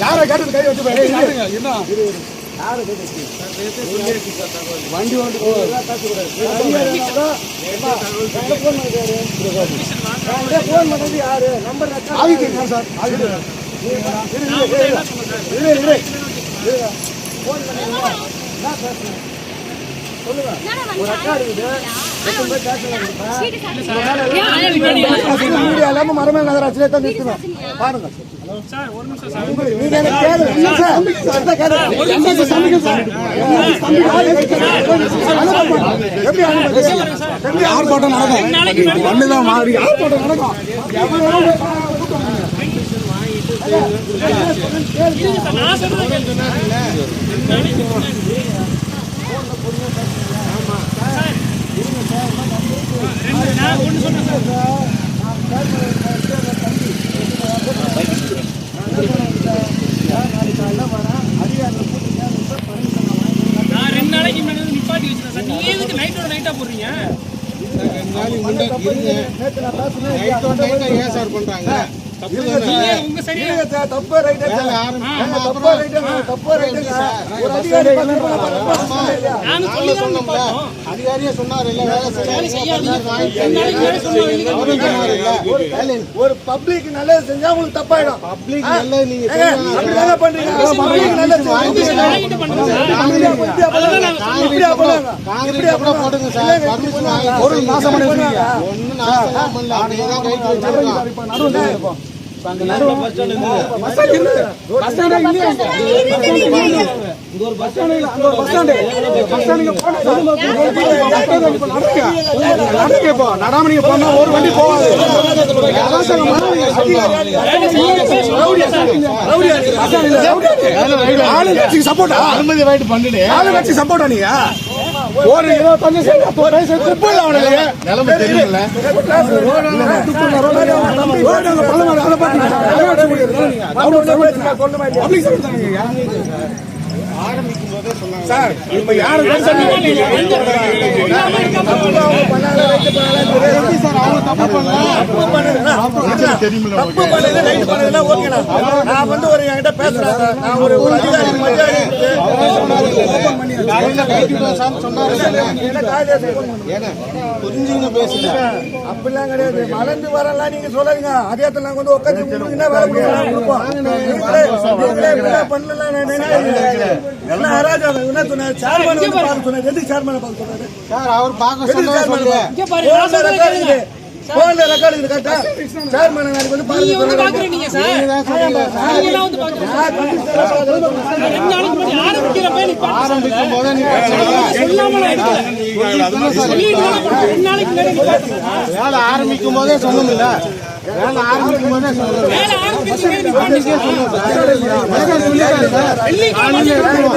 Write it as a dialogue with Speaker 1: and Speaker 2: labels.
Speaker 1: யாரை கேட்டது கை வச்சு என்ன வண்டி வந்து
Speaker 2: போன் பண்ணது யாரு நம்பர்
Speaker 1: ஆதித்ய சார்
Speaker 2: போன் என்ன பேசுறேன் சொல்லுங்க. ஒரு அக்கா இருக்குது. எத்தனை பேர் பேசலாம்
Speaker 1: மீடியா இல்லாம மரமே நகராட்சியிலே தான் நிறுத்தணும் பாருங்க. நீங்க எனக்கு கேளு. இல்ல சார், தம்பிக்கு சார், அதான் கேளு. தம்பிக்கு, தம்பிக்கு சார். தம்பிக்கு ஆளு வைக்கிறேன். அனுப்ப எப்படி அனுப்ப எப்படி ஆர்ப்பாட்டம் நடக்கும்? ஒண்ணுதான் மாறி ஆர்ப்பாட்டம் நடக்கும்.
Speaker 3: நான் நாளைக்கு முன்னாடி வந்து சார். நைட்டோட நைட்டா போடுறீங்க?
Speaker 4: ஏன் சார் பண்றாங்க?
Speaker 3: நீங்க உங்க சரியா
Speaker 2: இல்லைங்க சார், தப்பு ரைட்டு தப்பு ரைட்டுங்க, தப்பு ரைட்டுங்க. ஒரு அதிகாரி
Speaker 4: அதிகாரியே சொன்னாரு இல்ல வேலை
Speaker 3: வேலை
Speaker 2: ஒரு பப்ளிக் நல்லது செஞ்சா உங்களுக்கு தப்பாயிடும்.
Speaker 4: பப்ளிக் நல்ல நீங்க
Speaker 2: ஏங்க, அப்படிதாங்க பண்றீங்க. பப்ளிக் நல்லது
Speaker 4: ஒண்ணு நாசம் பண்ணல.
Speaker 1: நடாம நீங்க போனா ஒரு வண்டி போகாது சப்போர்ட்டா
Speaker 4: அனுமதி வாங்கிட்டு பண்ணிடு
Speaker 1: ஆளுங்கட்சி சப்போர்ட்டா நீங்க ஒரு இருபத்தஞ்சு முப்பது வயசு குப்பை இல்ல அவனுக்கு
Speaker 4: நிலைமை தெரியல ஆரம்பிக்கும் போதே சொன்னாங்க
Speaker 1: சார் இப்ப யாரு
Speaker 4: எப்படி சார் அவங்க தப்பு
Speaker 2: தப்பு பண்ணது ரைட் பண்ணதுல ஓகேண்ணா நான் வந்து ஒரு என்கிட்ட பேசுறேன். நான் ஒரு ஒரு அதிகாரி மரியாதை
Speaker 4: புரிஞ்சுங்க பேசுங்க.
Speaker 2: அப்படிலாம் கிடையாது. மலர்ந்து வரலாம் நீங்க சொல்லாதீங்க. அதே நாங்க வந்து உட்காந்து உங்களுக்கு என்ன வேலை கொடுக்கணும் கொடுப்போம். நீங்களே நீங்களே இப்படிலாம் பண்ணலாம் நான் நினைக்கிறேன். என்ன அராஜகம் என்ன சொன்னாரு சேர்மன் வந்து பார்க்க சொன்னாரு. எதுக்கு சேர்மனை பார்க்க சொன்னாரு?
Speaker 4: சார் அவர் பார்க்க
Speaker 2: எதுக்கு
Speaker 4: சொன்னா
Speaker 2: சேர்மனை
Speaker 4: சொல்லுங்க.
Speaker 3: இங்க பாரு நான்
Speaker 2: போன்ல
Speaker 3: சொல்றதை
Speaker 2: ரெக்கார்டு
Speaker 3: கேளுங்க.
Speaker 2: இருக்குது போன்ல ரெக்கார்டு இருக்குது கரெக்டா சேர்மனை நாளைக்கு வந்து
Speaker 3: நீங்க வந்து
Speaker 2: பார்க்க
Speaker 3: பாக்குறீங்க சார்
Speaker 4: நீங்க தான் சொன்னீங்க.
Speaker 3: நீங்க தான் வந்து பாக்குறீங்க நான் ரெண்டு நாளைக்கு முன்னாடி ஆரம்பிக்கிறப்ப நிப்பாட்டு
Speaker 4: ஆரம்பிக்கும் போதே
Speaker 3: நிப்பாட்டு
Speaker 4: வேலை ஆரம்பிக்கும் போதே சொன்னோம்ல வேலை ஆரம்பிக்கும் போதே சார்
Speaker 3: வெள்ளிக்கிழமை